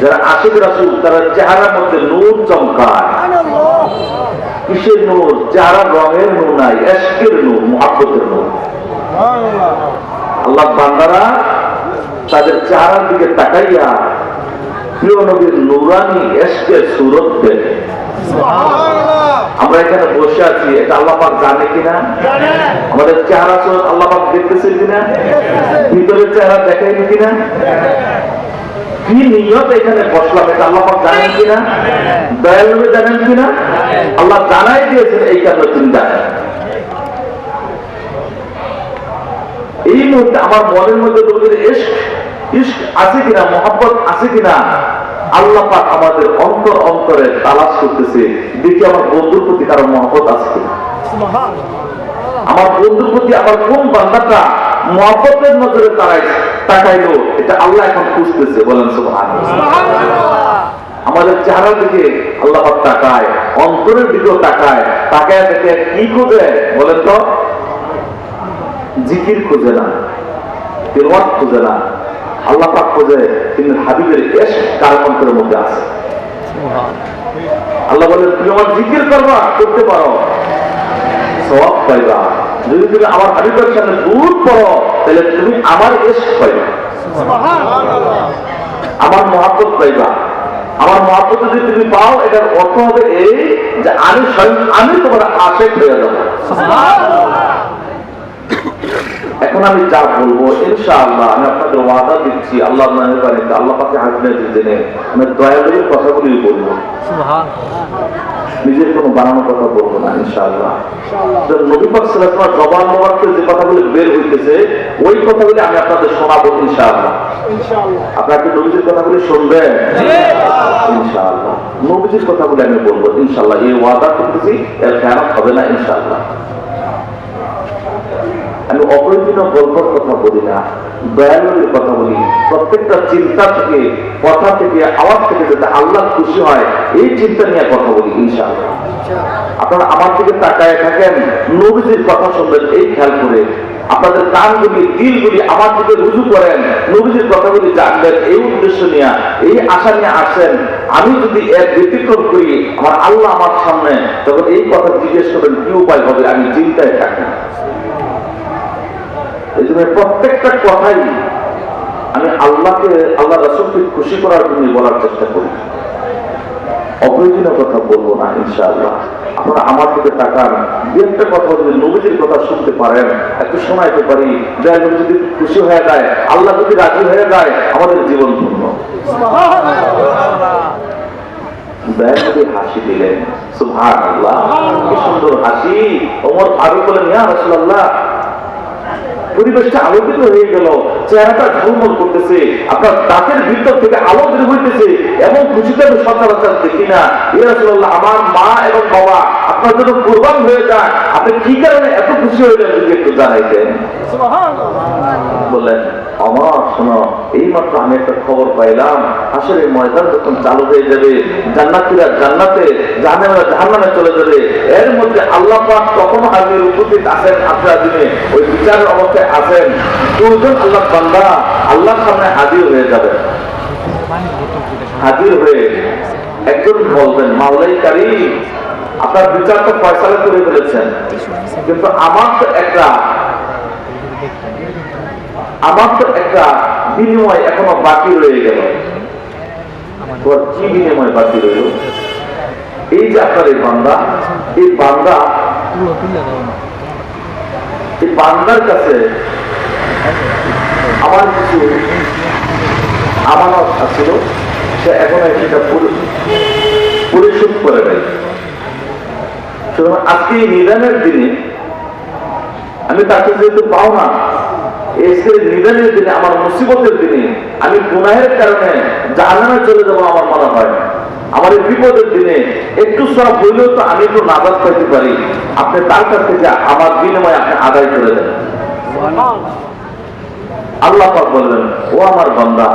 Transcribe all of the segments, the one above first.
যারা আশিক রাসুল তারা চেহারার মধ্যে নূর চমকায়। কিসের নূর? চেহারা রঙের নূর নাই এশকের নূর মহাব্বতের নূর। আল্লাহ বান্দারা তাদের চেহারার দিকে তাকাইয়া প্রিয় নবীর নুরানি এশকের সুরত দেখে আমরা এখানে বসে আছি এটা আল্লাহ পাক জানে কিনা? আমাদের চেহারা সুরত আল্লাহ পাক দেখতেছেন কিনা? ভিতরের চেহারা দেখেন কিনা? কি নিয়ত এখানে বসলাম এটা আল্লাহ জানেন কিনা? দয়াল জানেন কিনা? আল্লাহ জানাই দিয়েছেন এই কারণে তিনি জানেন এই মুহূর্তে আমার মনের মধ্যে তোমাদের ইস্ক ইস্ক আছে কিনা মোহাম্মত আছে কিনা? আল্লাহ পাক আমাদের অন্তর অন্তরে তালাশ করতেছে দেখি আমার বন্ধুর প্রতি কারও মহব্বত আছে কিনা। আমার বন্ধুর প্রতি আমার কোন বান্দাটা মহব্বতের নজরে তারাই তাকাইলো এটা আল্লাহ এখন খুঁজতেছে বলেন সুবহানাল্লাহ। আমাদের চেহারার দিকে আল্লাহ তাকায় অন্তরের দিকেও তাকায় তাকায় দেখে কি খোঁজে বলেন তো? জিকির খোঁজে না তেলওয়াত খোঁজে না আল্লাহ পাক খোঁজে কিন্তু হাবিবের এস কার অন্তরের মধ্যে আছে। আল্লাহ বলে তুমি আমার জিকির করবা করতে পারো। সব পাইবা। যদি তুমি আমার হাবিবের সামনে দূর পড়ো তাহলে তুমি আমার এস পাইবা। আমার মহাব্বত পাইবা। আমার মহাব্বত যদি তুমি পাও এটার অর্থ হবে এই যে আমি স্বয়ং আমি তোমার আশেখ হয়ে যাব। এখন আমি যা বলব ইনশাআল্লাহ আমি আপনাদের ওয়াদা দিচ্ছি আল্লাহ মেহরবানিতে আল্লাহ পাকে হাজনে জেনে আমি দয়ালুর কথাগুলি বলব। নিজের কোনো বানানো কথা বলব না ইনশাআল্লাহ। তো নবী পাক সাল্লাল্লাহু জবান যে কথাগুলি বের হইতেছে ওই কথাগুলি আমি আপনাদের শোনাবো ইনশাআল্লাহ। আপনারা কি নবীজির কথাগুলি শুনবেন? ইনশাআল্লাহ। নবীজির কথাগুলি আমি বলব ইনশাআল্লাহ। এই ওয়াদা করতেছি এর খেয়ানত হবে না ইনশাআল্লাহ। আমি অপ্রয়োজনীয় গল্পর কথা বলি না দয়ালুর কথা বলি। প্রত্যেকটা চিন্তা থেকে কথা থেকে আওয়াজ থেকে যাতে আল্লাহ খুশি হয় এই চিন্তা নিয়ে কথা বলি ইনশাআল্লাহ। আপনারা আমার দিকে তাকায় থাকেন নবীজির কথা শুনবেন এই খেয়াল করে। আপনাদের কানগুলি দিলগুলি আমার দিকে রুজু করেন নবীজির কথাগুলি জানবেন এই উদ্দেশ্য নিয়ে এই আশা নিয়ে আসেন। আমি যদি এর ব্যতিক্রম করি আমার আল্লাহ আমার সামনে তখন এই কথা জিজ্ঞেস করবেন কি উপায় হবে? আমি চিন্তায় থাকি। জন্য প্রত্যেকটা কথাই আমি আল্লাহকে আল্লাহ রসুলকে খুশি করার জন্য বলার চেষ্টা করি। অপ্রয়োজনীয় কথা বলব না, ইনশাআল্লাহ। আপনারা আমার দিকে তাকান। দু একটা কথা যদি নবীজির কথা শুনতে পারেন, একটু শোনাইতে পারি। যাই নবী যদি খুশি হয়ে যায়, আল্লাহ যদি রাজি হয়ে যায়, আমাদের জীবন ধন্য। হাসি দিলেন। সুভান আল্লাহ কি সুন্দর হাসি। ওমর ফারুক বলেন, ইয়া রাসূলুল্লাহ পরিবেশটা আলোকিত হয়ে গেল। চেহারাটা ঝলমল করতেছে। আপনার দাঁতের ভিতর থেকে আলো বের হইতেছে। এবং খুশিতে আমি সচরাচর দেখি না। ইরাসুল্লাহ আমার মা এবং বাবা আপনার জন্য কোরবান হয়ে যায় আপনি কি কারণে এত খুশি হইলেন? যদি একটু জানাইতেন। বললেন। আমার শোনো এই মাত্র আমি একটা খবর পাইলাম। আসলে ময়দান যখন চালু হয়ে যাবে, জান্নাতিরা জান্নাতে জাহান্নামীরা জাহান্নামে চলে যাবে। এর মধ্যে আল্লাহ পাক তখন হাজির উপস্থিত আছেন আপনারা দিনে? ওই বিচারের অবস্থায় আছেন। দুজন আল্লাহ বান্দা আল্লাহর সামনে হাজির হয়ে যাবে হাজির হয়ে একজন বলবেন, মাওলাই কারি আপনার বিচার তো ফয়সালা করে ফেলেছেন। কিন্তু আমার তো একটা আমার তো একটা বিনিময় এখনও বাকি রয়ে গেল। কি বিনিময় বাকি রইল? এই যে আপনার এই বান্দা এই বান্দা এই বান্দার কাছে আমার কিছু আমানত আছিল, সে এখনও সেটা পরি- পরিশোধ করে নেয় সুতরাং আজকে এই নিদানের দিনে আমি তাকে যেহেতু পাও না আমার মুসিবতের দিনে, আমি গুনাহের কারণে জাহান্নামে চলে যাব আমার মনে হয়। আমার এই বিপদের দিনে একটু সব হইলেও তো আমি একটু নাজাদ পাইতে পারি। আপনি তার কাছ থেকে আমার বিনিময় আপনি আদায় করে দেন। আল্লাহ পাক বললেন, ও আমার বান্দা,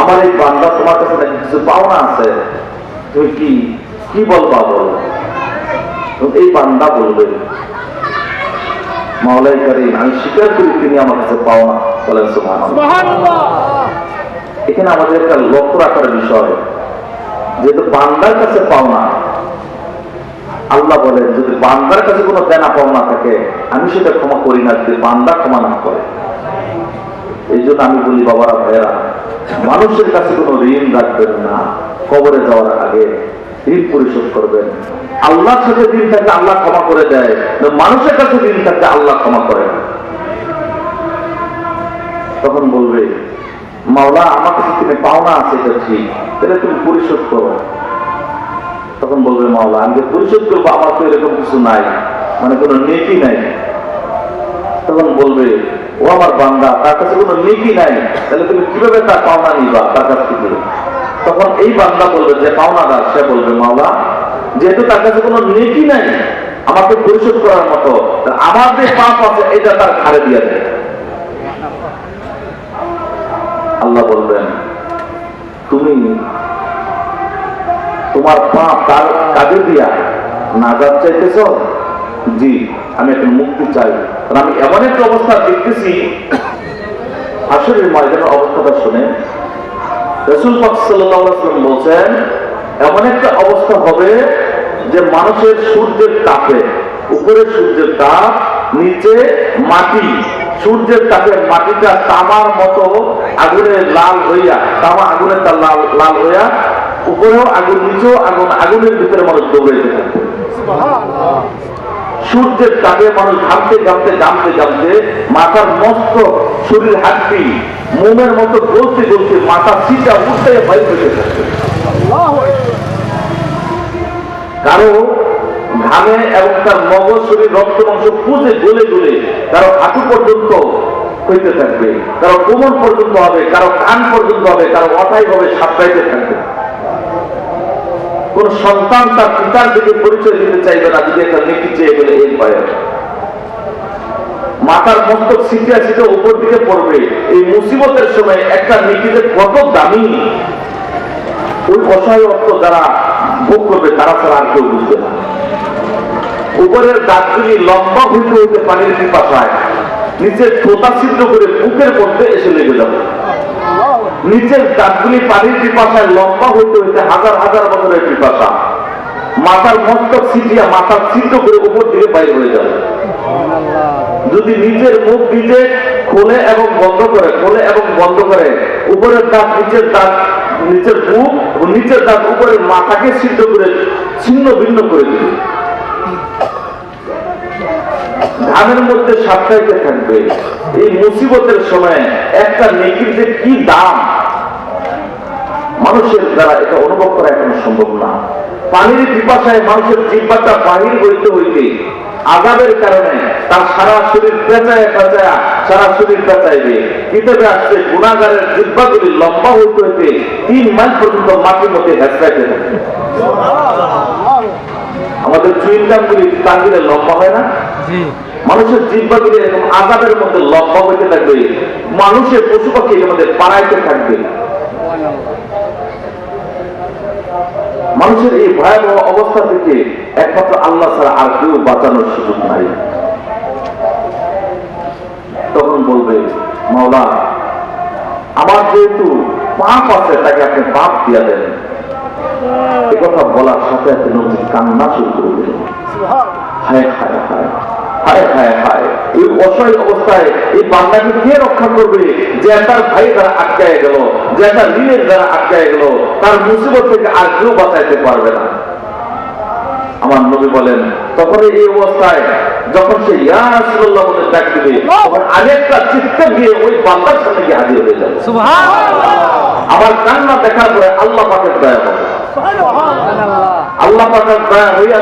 আমার এই বান্দা তোমার কাছে নাকি কিছু পাওনা আছে? তুমি কি কি বলবা বল? এই বান্দা বলবে মাওলাই করিম আমি স্বীকার করি তিনি আমার কাছে পাওনা বলেন এখানে আমাদের একটা লক্ষ্য রাখার বিষয় যেহেতু বান্দার কাছে পাওনা আল্লাহ বলেন যদি বান্দার কাছে কোনো দেনা পাওনা থাকে আমি সেটা ক্ষমা করি না যদি বান্দা ক্ষমা না করে। এই জন্য আমি বলি বাবারা ভাইয়েরা মানুষের কাছে কোনো ঋণ রাখবেন না কবরে যাওয়ার আগে ঋণ পরিশোধ করবেন। আল্লাহর সাথে ঋণ থাকলে আল্লাহ ক্ষমা করে দেয়। মানুষের কাছে ঋণ থাকলে আল্লাহ ক্ষমা করে তখন বলবে, মাওলা, আমার কাছে তুমি পাওনা আছে, এটা ঠিক। তাহলে তুমি পরিশোধ করো। তখন বলবে, মাওলা, আমি পরিশোধ করব, আমার তো এরকম কিছু নাই। মানে কোনো নেকি নাই। তখন বলবে, ও আমার বান্দা, তার কাছে কোনো নেকি নাই। তাহলে তুমি কীভাবে তার পাওনা নিবা? তার কাছ থেকে? তখন এই বান্দা বলবে যে, পাওনাদার সে বলবে, মাওলা, যেহেতু তার কাছে কোনো নেকি নাই, আমাকে পরিশোধ করার মতো আমার যে পাপ আছে, এটা তার ঘাড়ে দিয়ে দেয় আল্লাহ বলবেন তুমি তোমার পাপ তার কাজে দিয়া নাজাদ চাইতেছ? জি, আমি এখন মুক্তি চাই। কারণ আমি এমন একটা অবস্থা দেখতেছি আসলে ময়দানের অবস্থাটা শুনে রসুল পাক সাল্লাল্লাহু আলাইহি ওয়াসাল্লাম বলছেন, এমন একটা অবস্থা হবে যে মানুষের সূর্যের তাপে উপরে সূর্যের তাপ, নিচে মাটি, সূর্যের তাপে মাটিটা তামার মতো আগুনে লাল হইয়া, তামা আগুনের তার লাল লাল হইয়া, উপরেও আগুন, নিচেও আগুন, আগুনের ভিতরে মানুষ দৌড়াইতে থাকবে সূর্যের তাপে মানুষ ঘামতে ঘামতে ঘামতে ঘামতে মাথার মস্ত শরীর হাঁটতি, মোমের মতো গলতে গলতে মাথা সিটা উঠতে বাইর হতে থাকবে কারও ঘামে এবং তার মগজ, শরীর, রক্ত, মাংস পুজে গলে গলে কারও হাঁটু পর্যন্ত হইতে থাকবে, কারও কোমর পর্যন্ত হবে, কারও কান পর্যন্ত হবে, কারও অথাই হবে সাপ্তাহিতে থাকবে। কোন সন্তান তার পিতার দিকে পরিচয় দিতে চাইবে না, যদি একটা নেকি চেয়ে গেলে এর ভয়ে। মাথার মস্তক সিটিয়া সিটে উপর দিকে পড়বে। এই মুসিবতের সময় একটা নেকিতে কত দামি। ওই অসহায় অর্থ যারা ভোগ করবে, তারা ছাড়া আর কেউ বুঝবে না। উপরের দাঁতগুলি লম্বা হইতে হইতে পানির পিপাসায়, নিচের ঠোঁটা ছিদ্র করে বুকের মধ্যে এসে লেগে যাবে। নিচের দাঁতগুলি পানির পিপাসায় লম্বা হইতে হইতে হাজার হাজার বছরের পিপাসা। মাথার মস্তক ছিটিয়া মাথার ছিদ্র করে উপর দিকে বাইরে হয়ে যাবে। যদি নিজের মুখ নিজে খোলে এবং বন্ধ করে, খোলে এবং বন্ধ করে, উপরের দাঁত নিচের দাঁত, নিচের মুখ ও নিচের দাঁত উপরের মাথাকে সিদ্ধ করে ছিন্ন ভিন্ন করে দিবে। ধানের মধ্যে সাপ্তাহিকে থাকবে। এই মুসিবতের সময় একটা নেকির যে কি দাম? মানুষের দ্বারা এটা অনুভব করা এখন সম্ভব না। পানির পিপাসায় মানুষের জিব্বাটা বাহির হইতে হইতে আজাবের কারণে তার সারা শরীর পেঁচায় পেঁচায় সারা শরীর পেঁচাইবে কিতাবে আসছে গুণাগারের জিব্বাগুলি লম্বা হইতে হইতে তিন মাইল পর্যন্ত মাটির মধ্যে হেঁচড়াইতে থাকে। আমাদের চুইনকামগুলি টাঙ্গিলে লম্বা হয় না? মানুষের জিব্বাগুলি এরকম আজাবের মধ্যে লম্বা হইতে থাকবে, মানুষের পশু পাখি মধ্যে পাড়াইতে থাকবে। মানুষের এই ভয়াবহ অবস্থা থেকে একমাত্র আল্লাহ ছাড়া আর কেউ বাঁচানোর সুযোগ নাই। তখন বলবে, মাওলা, আমার যেহেতু পাপ আছে, তাকে আপনি পাপ দিয়া দেন। এ কথা বলার সাথে নবী কান্না শুরু করে দিলেন। হায় হায় হায়। হায় হায় হায়। এই অসহায় অবস্থায় এই বান্দাকে কে রক্ষা করবে? যে তার ভাই দ্বারা আটকায় গেল যে তার ঋণের দ্বারা আটকায় গেল তার মুসিবত থেকে আর কেউ বাঁচাইতে পারবে না। আমার নবী বলেন তখন এই অবস্থায় যখন সে ইয়া রাসূলুল্লাহ বলে ডাক দিবে তখন আরেকটা চিৎকার দিয়ে ওই বান্দার সামনে গিয়ে হাজির হয়ে যাবে। আমার কান্না দেখার পরে আল্লাহ পাকের দয়া হবে। আল্লাহ পাকের দয়া হইয়া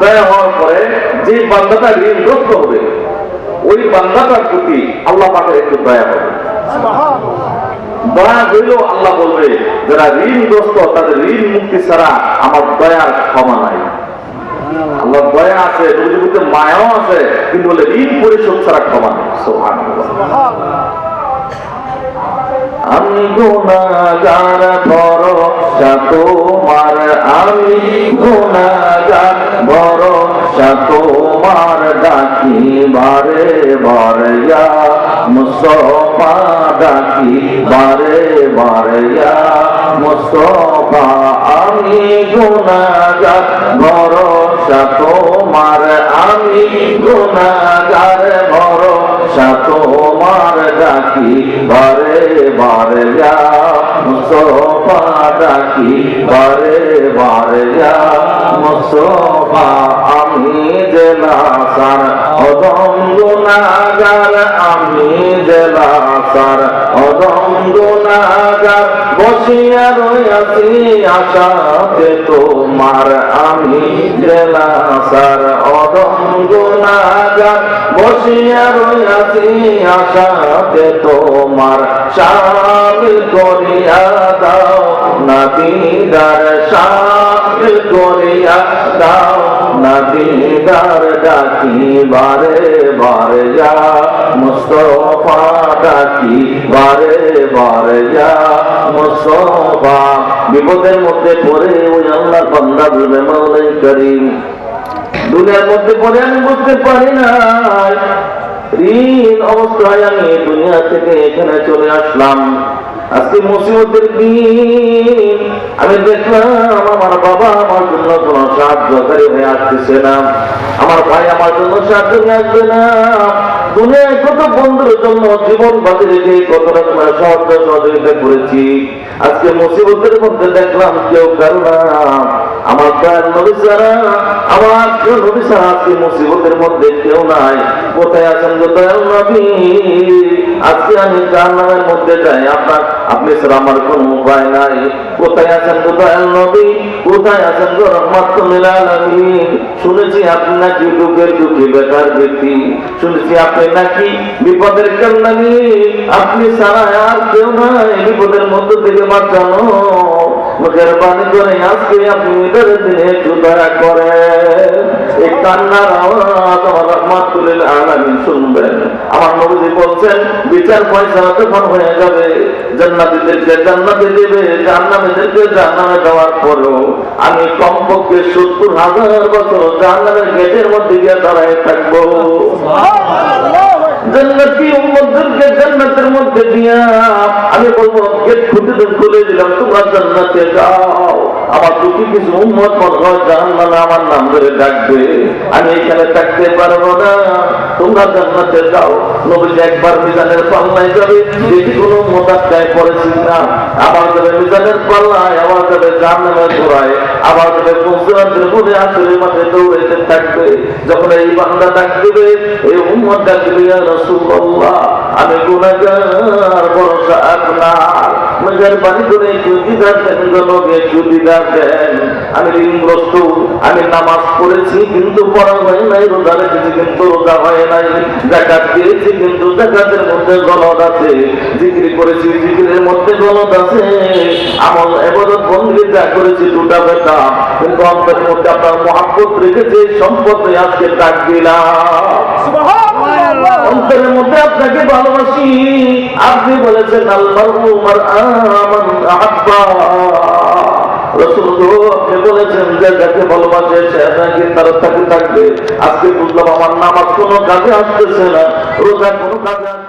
দয়া হওয়ার পরে যে বান্দাটা ঋণগ্রস্ত হবে, ওই বান্দাটার প্রতি আল্লাহ পাকের একটু দয়া হবে দয়া হইলেও আল্লাহ বলবে, যারা ঋণগ্রস্ত, তাদের ঋণ মুক্তি ছাড়া আমার দয়ার ক্ষমা নাই। আল্লাহ দয়া আছে মায়াও আছে, কিন্তু বলে ঋণ পরিশোধ ছাড়া ক্ষমা নেই। আমি গুণাগার ভরসা তোমার আমি গুণাগার ভরসা তোমার ডাকি বারে বারে ইয়া মুস্তফা ডাকি বারে বারে ইয়া মুস্তফা আমি গুনাহগার ভরসা তোমার আমি গুনাহগার ভরসা তোমার ডাকি, বারে বারে ইয়া মুস্তফা ডাকি, বারে বারে মুস্তফা আমি জেলাসার অদম গুনাহগার আমি জেলাসার অদম গুনাহগার বসিয়া রইয়াছি আশাতে তোমার, আমি জেলাসার অদম গুনাহগার বসিয়া রইয়াছি আশাতে তোমার করিয়া দাও শামিল করিয়া দাও নাবিদার ডাকি বারে বারে যা মুস্তফা ডাকি বারে বারে যা মুস্তফা। বিপদের মধ্যে পড়ে ওই আল্লাহ বান্দা বলবে, মাওলাই দুনিয়ার মধ্যে পড়ে আমি বুঝতে পারি না ঋণ অবস্থায় আমি দুনিয়া থেকে এখানে চলে আসলাম। আজকে মুসিবতের দিন। আমি দেখলাম আমার বাবা আমার জন্য কোন সাহায্যকারী হয়ে আসতেছে না। আমার ভাই আমার জন্য সাহায্য নিয়ে আসবে না। দুনিয়ায় কত বন্ধুর জন্য জীবন বাঁচে রেখে কত রকমের সাহায্য সহযোগিতা করেছি। আজকে মুসিবতের মধ্যে দেখলাম কেউ কারও না। আমার প্রাণ নবী আমার প্রিয় নবী মুসিবতের মধ্যে কেউ নাই। কোথায় আছেন দয়াল নবী? আজকে আমি মধ্যে যাই। আপনার, আপনি আমার কোনো উপায় নাই। কোথায় আছেন দয়াল নবী? কোথায় আছেন গো রহমাতুল আলামিন? শুনেছি আপনি নাকি দুঃখের দুঃখী, বেকার ব্যক্তি। শুনেছি আপনি নাকি বিপদের কান্নানি আপনি ছাড়া আর কেউ নাই। বিপদের মধ্য থেকে বাঁচানো মেহরবানি করে আজকে আপনি এদের দিনে একটু দয়া করেন এই কান্নার আওয়াজ আমার রহমাতুল আলামিন শুনবেন। আমার নবীজি বলছেন বিচার পয়সা যখন হয়ে যাবে জান্নাতীদেরকে জান্নাতে দেবে জাহান্নামীদেরকে জাহান্নামে দেওয়ার পরেও আমি কমপক্ষে সত্তর হাজার বছর জাহান্নামের গেটের মধ্যে গিয়ে দাঁড়ায় থাকব। জান্নাতি উম্মতদেরকে জান্নাতের মধ্যে দিয়া আমি বলব গেট খুঁটে খুলে দিলাম যাও। আমার দুটি কিছু আমার নাম ধরে ডাকবে। আমি এখানে থাকতে পারব না। তোমরা জান্নাতে যাও। নবীজি একবার মিজানের পাল্লায় যাবে দেখি কোনো মোদাক্কায় পড়েছি না আবার যাবে মিজানের পাল্লায়, আবার যাবে জাহান্নামের আবার যাবে আসলে মাঠে দৌড়াইতে থাকবে, যখন এই বান্দা ডাক দিবে এই উম্মত ডাক দিবে ইয়া রাসূলুল্লাহ, আমি গুনাহগার ভরসা আপনার করে জনকে দেন আমি ঋণগ্রস্ত, আমি নামাজ পড়েছি, কিন্তু পড়া হয় নাই, রোজা রেখেছি, কিন্তু রোজা হয় নাই। দিয়েছি, কিন্তু জাকাতের মধ্যে গলদ আছে। জিকির করেছি, জিকিরের মধ্যে গলদ আছে। আমল, এবাদত যা করেছি দুটা বেটা কিন্তু অন্তরের মধ্যে আপনার মহাব্বত রেখেছে সম্পদে আজকে ডাক দিলাম। অন্তরের মধ্যে আপনাকে ভালোবাসি। আপনি বলেছেন আপনি যে যাকে ভালোবাসে সে তার থাকবে। আজকে বুঝলাম আমার নামাজ কোনো কাজে আসতেছে না রোজা কোনো কাজে।